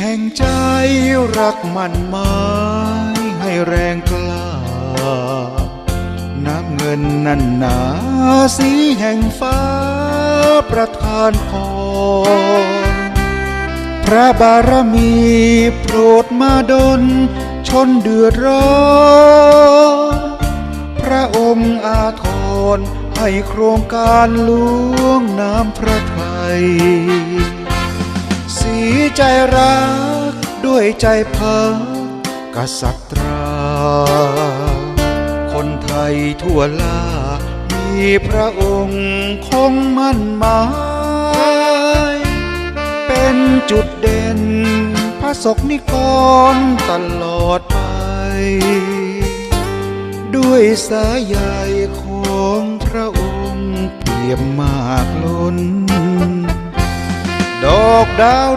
แห่งใจรักมันไม้ให้แรงกล้า น้ำเงินนันหนาสีแห่งฟ้าประทานพรพระบารมีโปรดมาดลชนเดือดร้อนพระองค์อาทรให้โครงการล่วงน้ำพระทัย ใจรักด้วยใจพักกษัตรา คนไทยทั่วลา มีพระองค์คงมั่นหมาย เป็นจุดเด่นพระศกนิกรตลอดไป ด้วยสายใยของพระองค์เปี่ยมมากล้น ดอกดาว